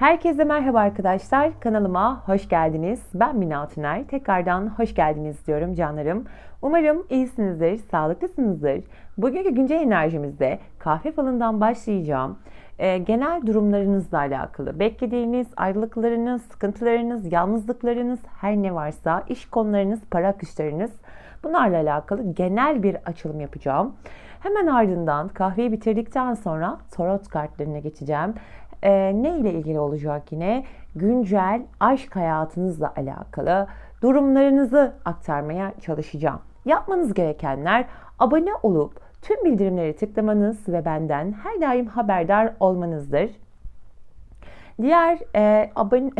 Herkese merhaba arkadaşlar. Kanalıma hoş geldiniz. Ben Mina Tüner. Tekrardan hoş geldiniz diyorum canlarım. Umarım iyisinizdir, sağlıklısınızdır. Bugünkü güncel enerjimizde kahve falından başlayacağım. E, genel durumlarınızla alakalı, beklediğiniz ayrılıklarınız, sıkıntılarınız, yalnızlıklarınız, her ne varsa, iş konularınız, para akışlarınız bunlarla alakalı genel bir açılım yapacağım. Hemen ardından kahveyi bitirdikten sonra tarot kartlarına geçeceğim. Ee, ne ile ilgili olacak yine? Güncel aşk hayatınızla alakalı durumlarınızı aktarmaya çalışacağım. Yapmanız gerekenler abone olup tüm bildirimleri tıklamanız ve benden her daim haberdar olmanızdır. Diğer e, abone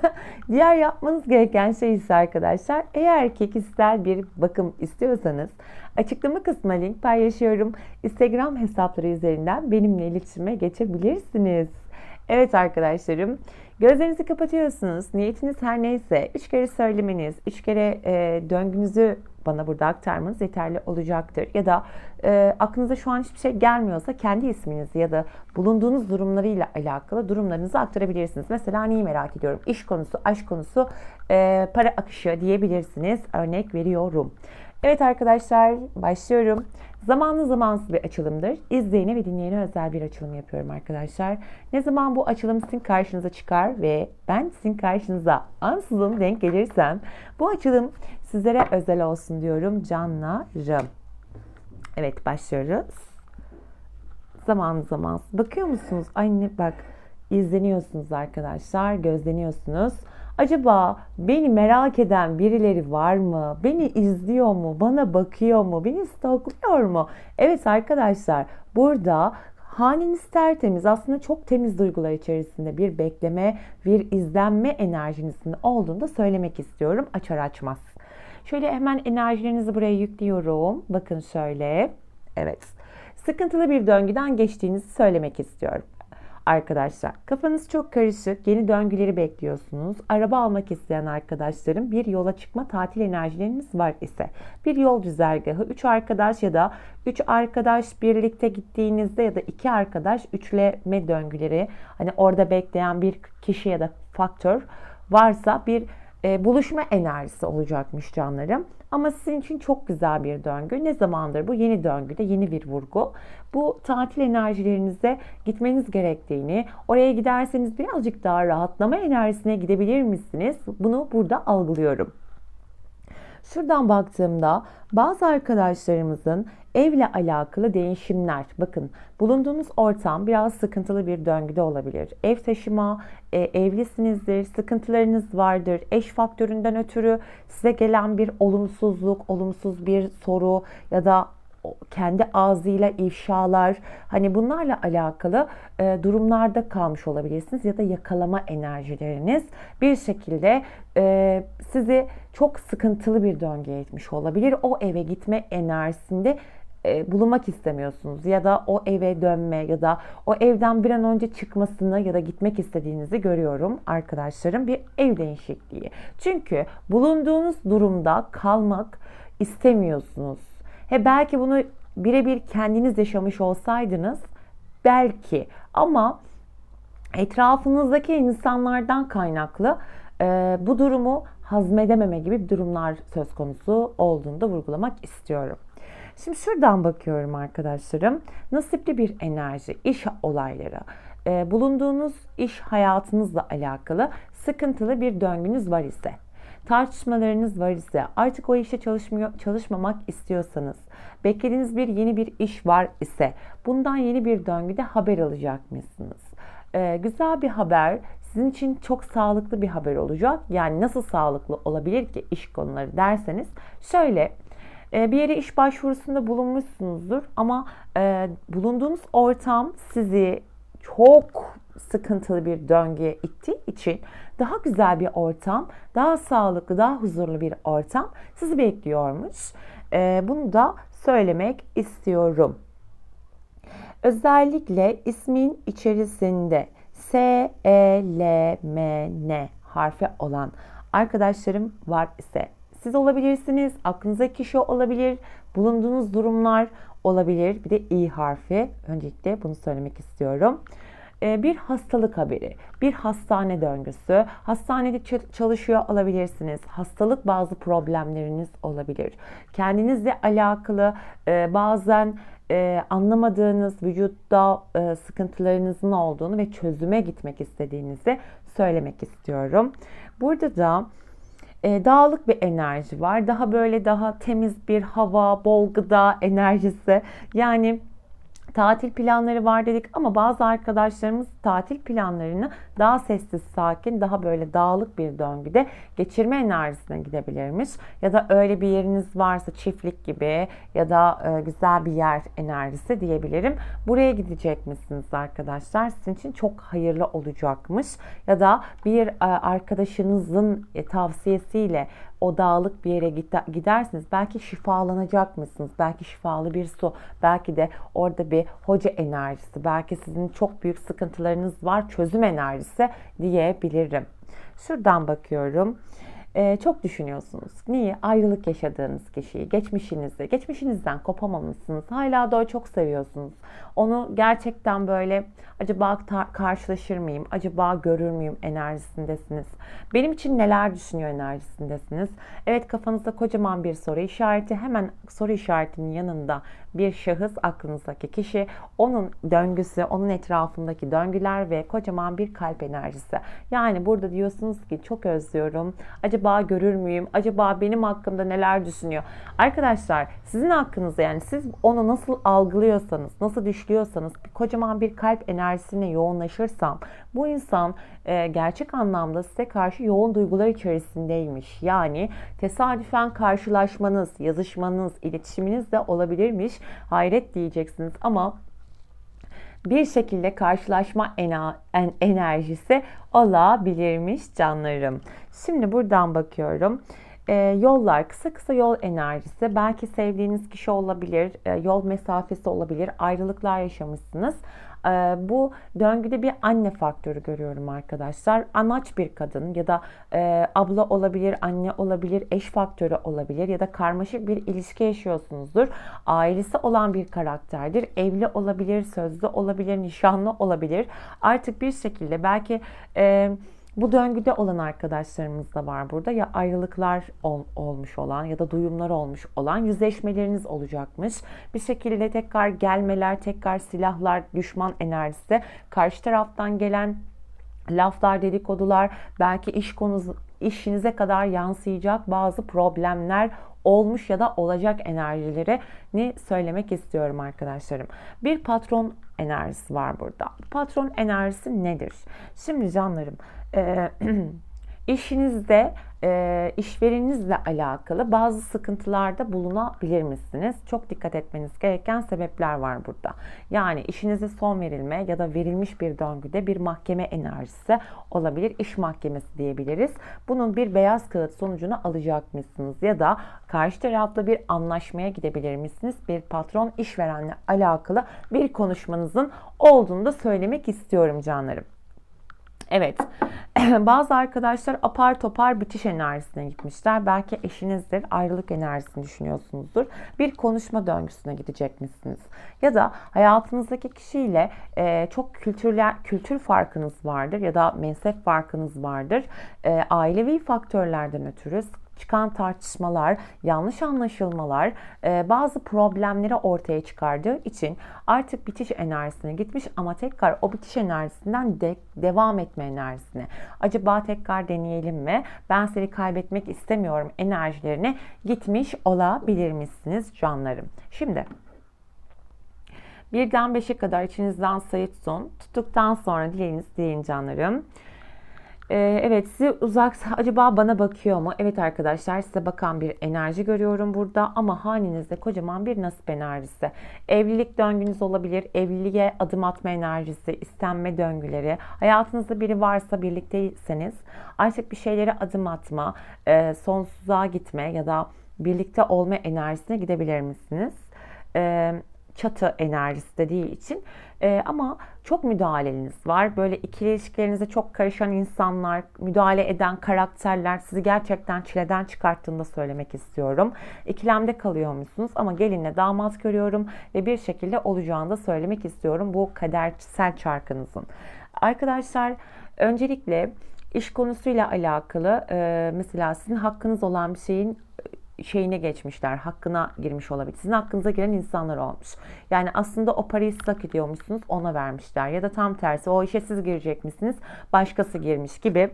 diğer yapmanız gereken şey ise arkadaşlar eğer ki kişisel bir bakım istiyorsanız açıklama kısmına link paylaşıyorum. Instagram hesapları üzerinden benimle iletişime geçebilirsiniz. Evet arkadaşlarım gözlerinizi kapatıyorsunuz. Niyetiniz her neyse üç kere söylemeniz, üç kere e, döngünüzü bana burada aktarmanız yeterli olacaktır. Ya da e, aklınıza şu an hiçbir şey gelmiyorsa kendi isminizi ya da bulunduğunuz durumlarıyla alakalı durumlarınızı aktarabilirsiniz. Mesela neyi merak ediyorum? İş konusu, aşk konusu, e, para akışı diyebilirsiniz. Örnek veriyorum. Evet arkadaşlar başlıyorum. Zamanlı zamansız bir açılımdır. İzleyene ve dinleyene özel bir açılım yapıyorum arkadaşlar. Ne zaman bu açılım sizin karşınıza çıkar ve ben sizin karşınıza ansızın denk gelirsem bu açılım sizlere özel olsun diyorum canlarım. Evet başlıyoruz. Zamanlı zamansız. Bakıyor musunuz? Aynı bak izleniyorsunuz arkadaşlar. Gözleniyorsunuz. Acaba beni merak eden birileri var mı? Beni izliyor mu? Bana bakıyor mu? Beni stalkluyor mu? Evet arkadaşlar burada haneniz tertemiz aslında çok temiz duygular içerisinde bir bekleme, bir izlenme enerjinizin olduğunu da söylemek istiyorum açar açmaz. Şöyle hemen enerjilerinizi buraya yüklüyorum. Bakın şöyle. Evet. Sıkıntılı bir döngüden geçtiğinizi söylemek istiyorum arkadaşlar. Kafanız çok karışık, yeni döngüleri bekliyorsunuz. Araba almak isteyen arkadaşlarım bir yola çıkma tatil enerjileriniz var ise bir yol güzergahı 3 arkadaş ya da 3 arkadaş birlikte gittiğinizde ya da 2 arkadaş üçleme döngüleri hani orada bekleyen bir kişi ya da faktör varsa bir e, buluşma enerjisi olacakmış canlarım. Ama sizin için çok güzel bir döngü. Ne zamandır bu? Yeni döngüde yeni bir vurgu. Bu tatil enerjilerinize gitmeniz gerektiğini, oraya giderseniz birazcık daha rahatlama enerjisine gidebilir misiniz? Bunu burada algılıyorum. Şuradan baktığımda bazı arkadaşlarımızın evle alakalı değişimler. Bakın bulunduğunuz ortam biraz sıkıntılı bir döngüde olabilir. Ev taşıma, e, evlisinizdir, sıkıntılarınız vardır. Eş faktöründen ötürü size gelen bir olumsuzluk, olumsuz bir soru ya da kendi ağzıyla ifşalar hani bunlarla alakalı e, durumlarda kalmış olabilirsiniz ya da yakalama enerjileriniz bir şekilde e, sizi çok sıkıntılı bir döngüye itmiş olabilir. O eve gitme enerjisinde e, bulunmak istemiyorsunuz ya da o eve dönme ya da o evden bir an önce çıkmasını ya da gitmek istediğinizi görüyorum arkadaşlarım bir ev değişikliği. Çünkü bulunduğunuz durumda kalmak istemiyorsunuz. He belki bunu birebir kendiniz yaşamış olsaydınız belki ama etrafınızdaki insanlardan kaynaklı e, bu durumu hazmedememe gibi durumlar söz konusu olduğunu da vurgulamak istiyorum. Şimdi şuradan bakıyorum arkadaşlarım. Nasipli bir enerji, iş olayları, e, bulunduğunuz iş hayatınızla alakalı sıkıntılı bir döngünüz var ise, tartışmalarınız var ise, artık o işte çalışmıyor, çalışmamak istiyorsanız, beklediğiniz bir yeni bir iş var ise, bundan yeni bir döngüde haber alacak mısınız? Ee, güzel bir haber sizin için çok sağlıklı bir haber olacak. Yani nasıl sağlıklı olabilir ki iş konuları derseniz şöyle e, bir yere iş başvurusunda bulunmuşsunuzdur ama e, bulunduğunuz ortam sizi çok sıkıntılı bir döngüye ittiği için daha güzel bir ortam, daha sağlıklı, daha huzurlu bir ortam sizi bekliyormuş. E, bunu da söylemek istiyorum. Özellikle ismin içerisinde S, E, L, M, N harfi olan arkadaşlarım var ise siz olabilirsiniz, aklınıza kişi olabilir, bulunduğunuz durumlar olabilir. Bir de İ harfi. Öncelikle bunu söylemek istiyorum. E, bir hastalık haberi, bir hastane döngüsü, hastanede çalışıyor olabilirsiniz, hastalık bazı problemleriniz olabilir. Kendinizle alakalı e, bazen e, anlamadığınız vücutta e, sıkıntılarınızın olduğunu ve çözüme gitmek istediğinizi söylemek istiyorum. Burada da dağlık bir enerji var. Daha böyle daha temiz bir hava, bol gıda enerjisi. Yani tatil planları var dedik ama bazı arkadaşlarımız tatil planlarını daha sessiz, sakin, daha böyle dağlık bir döngüde geçirme enerjisine gidebilirmiş. Ya da öyle bir yeriniz varsa çiftlik gibi ya da e, güzel bir yer enerjisi diyebilirim. Buraya gidecek misiniz arkadaşlar? Sizin için çok hayırlı olacakmış. Ya da bir e, arkadaşınızın e, tavsiyesiyle o dağlık bir yere gidersiniz. Belki şifalanacak mısınız? Belki şifalı bir su, belki de orada bir hoca enerjisi, belki sizin çok büyük sıkıntılarınız var, çözüm enerjisi diyebilirim. Şuradan bakıyorum e, çok düşünüyorsunuz. Niye? Ayrılık yaşadığınız kişiyi, geçmişinizde, geçmişinizden kopamamışsınız. Hala da o çok seviyorsunuz. Onu gerçekten böyle acaba karşılaşır mıyım, acaba görür müyüm enerjisindesiniz. Benim için neler düşünüyor enerjisindesiniz. Evet kafanızda kocaman bir soru işareti. Hemen soru işaretinin yanında bir şahıs aklınızdaki kişi, onun döngüsü, onun etrafındaki döngüler ve kocaman bir kalp enerjisi. Yani burada diyorsunuz ki çok özlüyorum. Acaba görür müyüm? Acaba benim hakkımda neler düşünüyor? Arkadaşlar sizin hakkınızda yani siz onu nasıl algılıyorsanız, nasıl düşlüyorsanız bir kocaman bir kalp enerjisine yoğunlaşırsam bu insan e, gerçek anlamda size karşı yoğun duygular içerisindeymiş. Yani tesadüfen karşılaşmanız, yazışmanız, iletişiminiz de olabilirmiş. Hayret diyeceksiniz ama bir şekilde karşılaşma enerjisi olabilirmiş canlarım. Şimdi buradan bakıyorum. E, yollar, kısa kısa yol enerjisi. Belki sevdiğiniz kişi olabilir, e, yol mesafesi olabilir, ayrılıklar yaşamışsınız. Ee, bu döngüde bir anne faktörü görüyorum arkadaşlar. Anaç bir kadın ya da e, abla olabilir, anne olabilir, eş faktörü olabilir ya da karmaşık bir ilişki yaşıyorsunuzdur. Ailesi olan bir karakterdir. Evli olabilir, sözlü olabilir, nişanlı olabilir. Artık bir şekilde belki... E, bu döngüde olan arkadaşlarımız da var burada. Ya ayrılıklar ol, olmuş olan ya da duyumlar olmuş olan yüzleşmeleriniz olacakmış. Bir şekilde tekrar gelmeler, tekrar silahlar, düşman enerjisi, karşı taraftan gelen laflar, dedikodular, belki iş konusu işinize kadar yansıyacak bazı problemler olmuş ya da olacak enerjilerini söylemek istiyorum arkadaşlarım. Bir patron enerjisi var burada. Patron enerjisi nedir? Şimdi canlarım e, işinizde e, işvereninizle alakalı bazı sıkıntılarda bulunabilir misiniz? Çok dikkat etmeniz gereken sebepler var burada. Yani işinize son verilme ya da verilmiş bir döngüde bir mahkeme enerjisi olabilir. İş mahkemesi diyebiliriz. Bunun bir beyaz kağıt sonucunu alacak mısınız? Ya da karşı tarafla bir anlaşmaya gidebilir misiniz? Bir patron işverenle alakalı bir konuşmanızın olduğunu da söylemek istiyorum canlarım. Evet. Bazı arkadaşlar apar topar bitiş enerjisine gitmişler. Belki eşinizdir. Ayrılık enerjisini düşünüyorsunuzdur. Bir konuşma döngüsüne gidecek misiniz? Ya da hayatınızdaki kişiyle e, çok kültürler, kültür farkınız vardır ya da mezhep farkınız vardır. E, ailevi faktörlerden ötürü çıkan tartışmalar, yanlış anlaşılmalar e, bazı problemleri ortaya çıkardığı için artık bitiş enerjisine gitmiş ama tekrar o bitiş enerjisinden de, devam etme enerjisine. Acaba tekrar deneyelim mi? Ben seni kaybetmek istemiyorum enerjilerine gitmiş olabilir misiniz canlarım? Şimdi birden beşe kadar içinizden sayı tutun. Tuttuktan sonra dileğiniz deyin canlarım. Ee, evet sizi uzaksa acaba bana bakıyor mu? Evet arkadaşlar size bakan bir enerji görüyorum burada ama halinizde kocaman bir nasip enerjisi. Evlilik döngünüz olabilir. Evliliğe adım atma enerjisi, istenme döngüleri. Hayatınızda biri varsa birlikteyseniz artık bir şeylere adım atma, e, sonsuza gitme ya da birlikte olma enerjisine gidebilir misiniz? Evet çatı enerjisi dediği için e, ama çok müdahaleniz var. Böyle ikili ilişkilerinize çok karışan insanlar, müdahale eden karakterler sizi gerçekten çileden çıkarttığında söylemek istiyorum. İkilemde kalıyormuşsunuz ama gelinle damat görüyorum ve bir şekilde olacağını da söylemek istiyorum bu kadersel çarkınızın. Arkadaşlar öncelikle iş konusuyla alakalı e, mesela sizin hakkınız olan bir şeyin şeyine geçmişler. Hakkına girmiş olabilir. Sizin hakkınıza giren insanlar olmuş. Yani aslında o parayı siz hak ediyormuşsunuz ona vermişler. Ya da tam tersi o işe siz girecekmişsiniz başkası girmiş gibi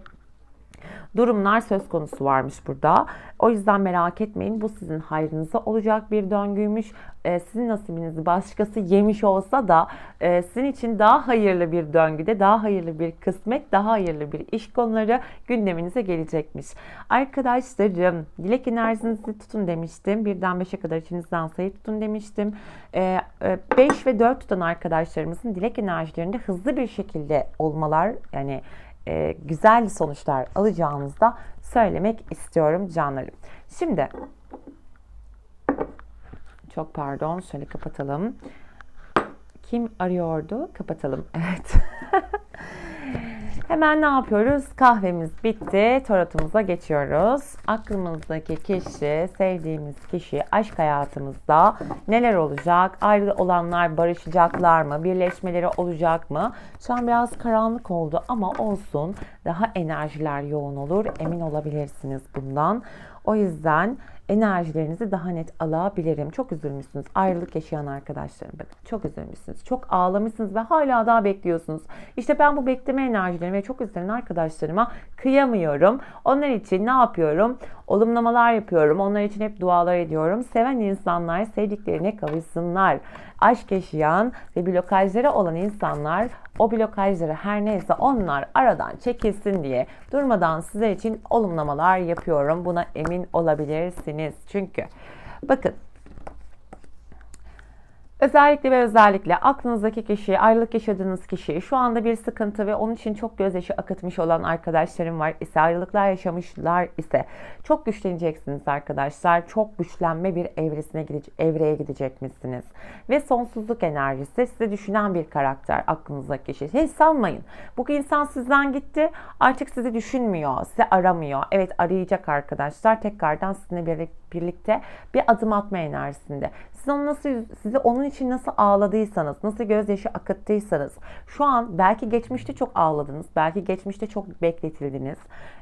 durumlar söz konusu varmış burada. O yüzden merak etmeyin. Bu sizin hayrınıza olacak bir döngüymüş. Ee, sizin nasibinizi başkası yemiş olsa da e, sizin için daha hayırlı bir döngüde, daha hayırlı bir kısmet, daha hayırlı bir iş konuları gündeminize gelecekmiş. Arkadaşlarım, dilek enerjinizi tutun demiştim. Birden 5'e kadar içinizden sayı tutun demiştim. 5 ee, e, ve 4 tutan arkadaşlarımızın dilek enerjilerinde hızlı bir şekilde olmalar yani e, güzel sonuçlar alacağınızı da söylemek istiyorum canlarım. Şimdi çok pardon şöyle kapatalım. Kim arıyordu? Kapatalım. Evet. Hemen ne yapıyoruz? Kahvemiz bitti. Tarotumuza geçiyoruz. Aklımızdaki kişi, sevdiğimiz kişi, aşk hayatımızda neler olacak? Ayrı olanlar barışacaklar mı? Birleşmeleri olacak mı? Şu an biraz karanlık oldu ama olsun. Daha enerjiler yoğun olur. Emin olabilirsiniz bundan. O yüzden enerjilerinizi daha net alabilirim. Çok üzülmüşsünüz. Ayrılık yaşayan arkadaşlarım bakın. Çok üzülmüşsünüz. Çok ağlamışsınız ve hala daha bekliyorsunuz. İşte ben bu bekleme enerjilerimi çok üzülen arkadaşlarıma kıyamıyorum. Onlar için ne yapıyorum? Olumlamalar yapıyorum. Onlar için hep dualar ediyorum. Seven insanlar sevdiklerine kavuşsunlar. Aşk yaşayan ve blokajları olan insanlar o blokajları her neyse onlar aradan çekilsin diye durmadan size için olumlamalar yapıyorum. Buna emin olabilirsiniz. Çünkü bakın Özellikle ve özellikle aklınızdaki kişi, ayrılık yaşadığınız kişi, şu anda bir sıkıntı ve onun için çok gözyaşı akıtmış olan arkadaşlarım var ise, ayrılıklar yaşamışlar ise çok güçleneceksiniz arkadaşlar. Çok güçlenme bir evresine gidecek, evreye gidecekmişsiniz. Ve sonsuzluk enerjisi sizi düşünen bir karakter aklınızdaki kişi. Hiç sanmayın. Bu insan sizden gitti. Artık sizi düşünmüyor, sizi aramıyor. Evet arayacak arkadaşlar. Tekrardan sizinle birlikte bir adım atma enerjisinde. Siz onu nasıl, sizi onun için nasıl ağladıysanız, nasıl gözyaşı akıttıysanız, şu an belki geçmişte çok ağladınız, belki geçmişte çok bekletildiniz.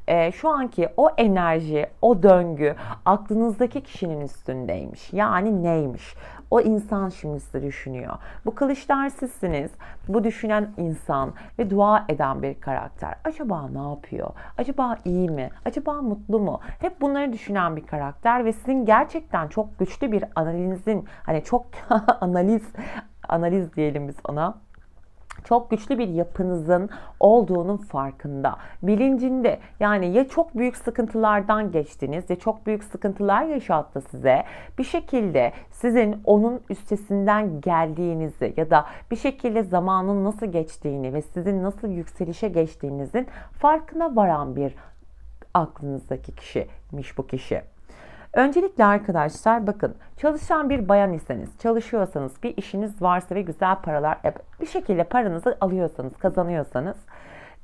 E, şu anki o enerji, o döngü aklınızdaki kişinin üstündeymiş. Yani neymiş? O insan şimdi sizi düşünüyor. Bu kılıçlar sizsiniz. Bu düşünen insan ve dua eden bir karakter. Acaba ne yapıyor? Acaba iyi mi? Acaba mutlu mu? Hep bunları düşünen bir karakter ve sizin gerçekten çok güçlü bir analizin hani çok analiz analiz diyelim biz ona çok güçlü bir yapınızın olduğunun farkında, bilincinde. Yani ya çok büyük sıkıntılardan geçtiniz ya çok büyük sıkıntılar yaşattı size. Bir şekilde sizin onun üstesinden geldiğinizi ya da bir şekilde zamanın nasıl geçtiğini ve sizin nasıl yükselişe geçtiğinizin farkına varan bir aklınızdaki kişiymiş bu kişi. Öncelikle arkadaşlar bakın çalışan bir bayan iseniz, çalışıyorsanız, bir işiniz varsa ve güzel paralar bir şekilde paranızı alıyorsanız, kazanıyorsanız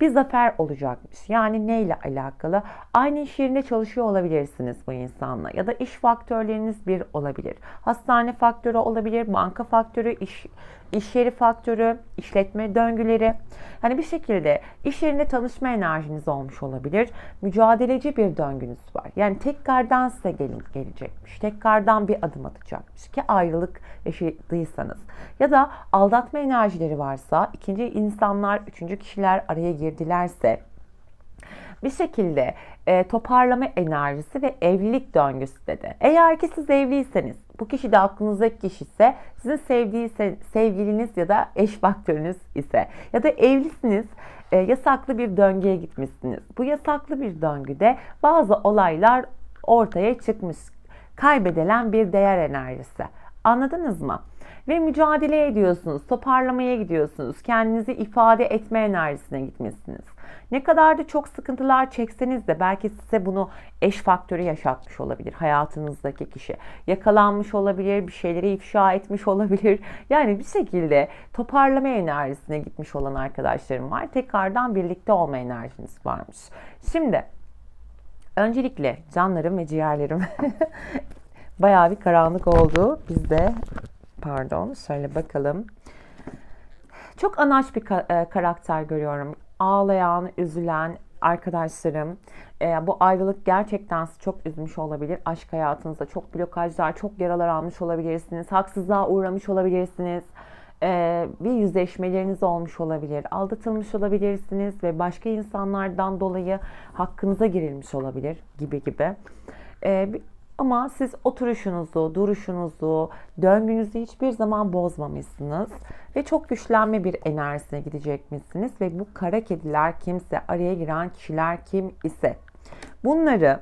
bir zafer olacakmış. Yani neyle alakalı? Aynı iş yerinde çalışıyor olabilirsiniz bu insanla ya da iş faktörleriniz bir olabilir. Hastane faktörü olabilir, banka faktörü, iş iş yeri faktörü, işletme döngüleri. Hani bir şekilde iş yerinde tanışma enerjiniz olmuş olabilir. Mücadeleci bir döngünüz var. Yani tekrardan size gelin, gelecekmiş. Tekrardan bir adım atacakmış ki ayrılık yaşadıysanız. Ya da aldatma enerjileri varsa, ikinci insanlar, üçüncü kişiler araya girdilerse bir şekilde e, toparlama enerjisi ve evlilik döngüsü dedi. Eğer ki siz evliyseniz, bu kişi de aklınızdaki kişi ise, sizin sevdiği sevgiliniz ya da eş faktörünüz ise ya da evlisiniz, e, yasaklı bir döngüye gitmişsiniz. Bu yasaklı bir döngüde bazı olaylar ortaya çıkmış. Kaybedilen bir değer enerjisi. Anladınız mı? Ve mücadele ediyorsunuz, toparlamaya gidiyorsunuz, kendinizi ifade etme enerjisine gitmesiniz. Ne kadar da çok sıkıntılar çekseniz de belki size bunu eş faktörü yaşatmış olabilir hayatınızdaki kişi. Yakalanmış olabilir, bir şeyleri ifşa etmiş olabilir. Yani bir şekilde toparlama enerjisine gitmiş olan arkadaşlarım var. Tekrardan birlikte olma enerjiniz varmış. Şimdi öncelikle canlarım ve ciğerlerim bayağı bir karanlık oldu. Bizde pardon şöyle bakalım. Çok anaç bir e, karakter görüyorum. Ağlayan, üzülen arkadaşlarım. E, bu ayrılık gerçekten çok üzmüş olabilir. Aşk hayatınızda çok blokajlar, çok yaralar almış olabilirsiniz. Haksızlığa uğramış olabilirsiniz. E, bir yüzleşmeleriniz olmuş olabilir. Aldatılmış olabilirsiniz ve başka insanlardan dolayı hakkınıza girilmiş olabilir gibi gibi. E, ama siz oturuşunuzu, duruşunuzu, döngünüzü hiçbir zaman bozmamışsınız. Ve çok güçlenme bir enerjisine gidecekmişsiniz. Ve bu kara kediler kimse, araya giren kişiler kim ise bunları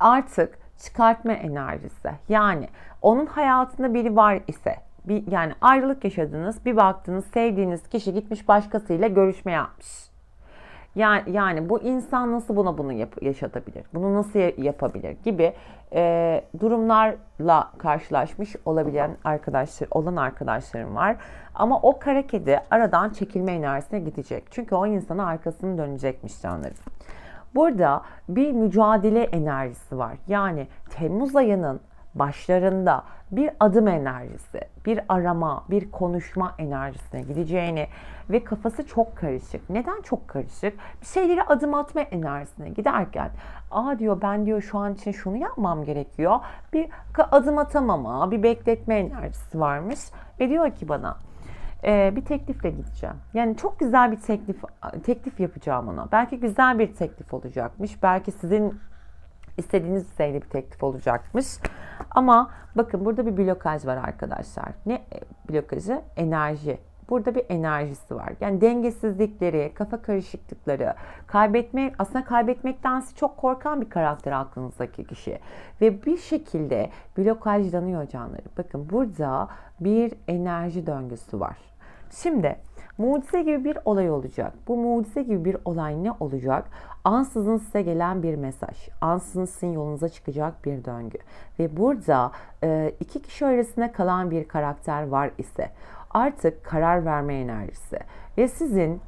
artık çıkartma enerjisi. Yani onun hayatında biri var ise bir, yani ayrılık yaşadınız bir baktınız sevdiğiniz kişi gitmiş başkasıyla görüşme yapmış yani, yani bu insan nasıl buna bunu yap- yaşatabilir? Bunu nasıl yapabilir gibi e, durumlarla karşılaşmış olabilen arkadaşlar olan arkadaşlarım var. Ama o kara kedi aradan çekilme enerjisine gidecek. Çünkü o insana arkasını dönecekmiş canlarım. Burada bir mücadele enerjisi var. Yani Temmuz ayının başlarında bir adım enerjisi, bir arama, bir konuşma enerjisine gideceğini ve kafası çok karışık. Neden çok karışık? Bir şeyleri adım atma enerjisine giderken aa diyor ben diyor şu an için şunu yapmam gerekiyor. Bir adım atamama, bir bekletme enerjisi varmış ve diyor ki bana bir teklifle gideceğim. Yani çok güzel bir teklif teklif yapacağım ona. Belki güzel bir teklif olacakmış. Belki sizin istediğiniz düzeyde bir teklif olacakmış. Ama bakın burada bir blokaj var arkadaşlar. Ne e, blokajı? Enerji. Burada bir enerjisi var. Yani dengesizlikleri, kafa karışıklıkları, kaybetme, aslında kaybetmektense çok korkan bir karakter aklınızdaki kişi. Ve bir şekilde blokajlanıyor canları. Bakın burada bir enerji döngüsü var. Şimdi mucize gibi bir olay olacak. Bu mucize gibi bir olay ne olacak? Ansızın size gelen bir mesaj. Ansızın sizin yolunuza çıkacak bir döngü. Ve burada e, iki kişi arasında kalan bir karakter var ise artık karar verme enerjisi ve sizin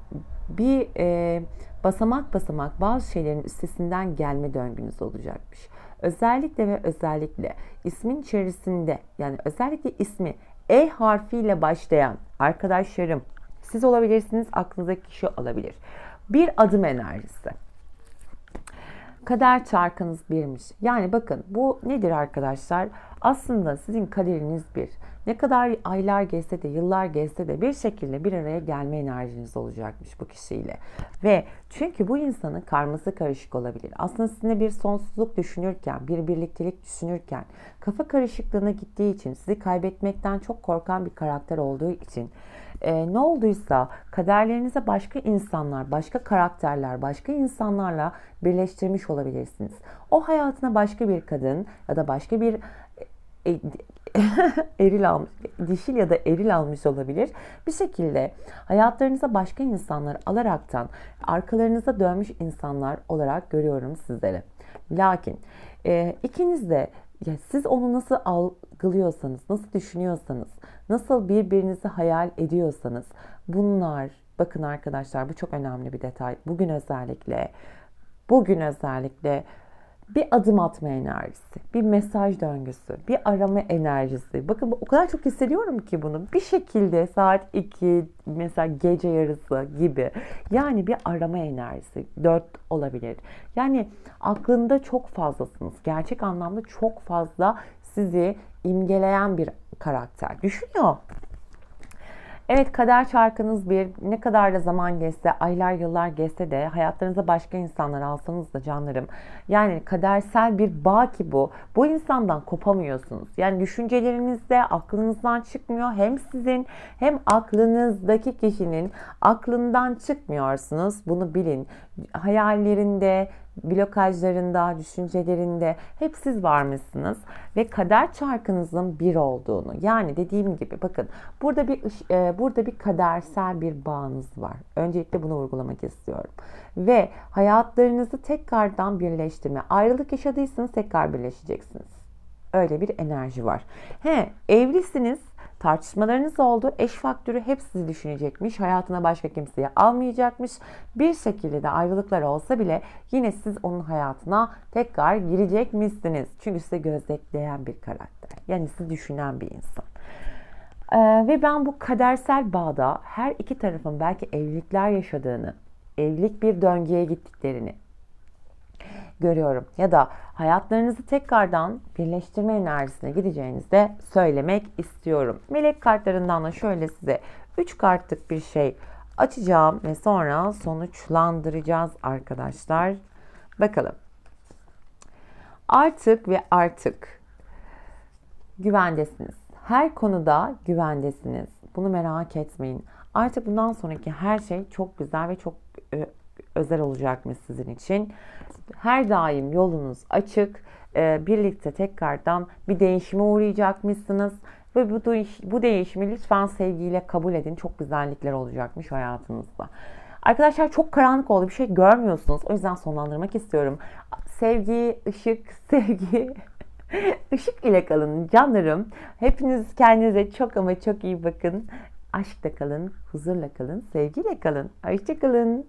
bir e, basamak basamak bazı şeylerin üstesinden gelme döngünüz olacakmış. Özellikle ve özellikle ismin içerisinde yani özellikle ismi E harfiyle başlayan arkadaşlarım siz olabilirsiniz, aklınızdaki kişi olabilir. Bir adım enerjisi. Kader çarkınız birmiş. Yani bakın bu nedir arkadaşlar? Aslında sizin kaderiniz bir. Ne kadar aylar geçse de, yıllar geçse de bir şekilde bir araya gelme enerjiniz olacakmış bu kişiyle. Ve çünkü bu insanın karması karışık olabilir. Aslında sizinle bir sonsuzluk düşünürken, bir birliktelik düşünürken, kafa karışıklığına gittiği için, sizi kaybetmekten çok korkan bir karakter olduğu için e, ne olduysa kaderlerinize başka insanlar, başka karakterler, başka insanlarla birleştirmiş olabilirsiniz. O hayatına başka bir kadın ya da başka bir e, eril almış, dişil ya da eril almış olabilir. Bir şekilde hayatlarınıza başka insanlar alaraktan arkalarınıza dönmüş insanlar olarak görüyorum sizleri. Lakin e, ikiniz de ya siz onu nasıl algılıyorsanız, nasıl düşünüyorsanız, nasıl birbirinizi hayal ediyorsanız bunlar bakın arkadaşlar bu çok önemli bir detay. Bugün özellikle bugün özellikle bir adım atma enerjisi, bir mesaj döngüsü, bir arama enerjisi. Bakın o kadar çok hissediyorum ki bunu. Bir şekilde saat 2 mesela gece yarısı gibi. Yani bir arama enerjisi 4 olabilir. Yani aklında çok fazlasınız. Gerçek anlamda çok fazla sizi imgeleyen bir karakter. Düşünüyor. Evet kader çarkınız bir. Ne kadar da zaman geçse, aylar yıllar geçse de hayatlarınıza başka insanlar alsanız da canlarım. Yani kadersel bir bağ ki bu. Bu insandan kopamıyorsunuz. Yani düşüncelerinizde aklınızdan çıkmıyor. Hem sizin hem aklınızdaki kişinin aklından çıkmıyorsunuz. Bunu bilin. Hayallerinde, blokajlarında, düşüncelerinde hep siz varmışsınız ve kader çarkınızın bir olduğunu yani dediğim gibi bakın burada bir e, burada bir kadersel bir bağınız var. Öncelikle bunu vurgulamak istiyorum. Ve hayatlarınızı tekrardan birleştirme. Ayrılık yaşadıysanız tekrar birleşeceksiniz. Öyle bir enerji var. He, evlisiniz. Tartışmalarınız oldu. Eş faktörü hep sizi düşünecekmiş. Hayatına başka kimseyi almayacakmış. Bir şekilde de ayrılıklar olsa bile yine siz onun hayatına tekrar girecekmişsiniz. Çünkü size gözetleyen bir karakter. Yani sizi düşünen bir insan. Ee, ve ben bu kadersel bağda her iki tarafın belki evlilikler yaşadığını, evlilik bir döngüye gittiklerini, görüyorum. Ya da hayatlarınızı tekrardan birleştirme enerjisine gideceğinizi de söylemek istiyorum. Melek kartlarından da şöyle size 3 kartlık bir şey açacağım ve sonra sonuçlandıracağız arkadaşlar. Bakalım. Artık ve artık güvendesiniz. Her konuda güvendesiniz. Bunu merak etmeyin. Artık bundan sonraki her şey çok güzel ve çok e, özel olacakmış sizin için. Her daim yolunuz açık. E, birlikte tekrardan bir değişime uğrayacakmışsınız. Ve bu, bu değişimi lütfen sevgiyle kabul edin. Çok güzellikler olacakmış hayatınızda. Arkadaşlar çok karanlık oldu. Bir şey görmüyorsunuz. O yüzden sonlandırmak istiyorum. Sevgi, ışık, sevgi, ışık ile kalın canlarım. Hepiniz kendinize çok ama çok iyi bakın. Aşkla kalın, huzurla kalın, sevgiyle kalın. Hoşçakalın.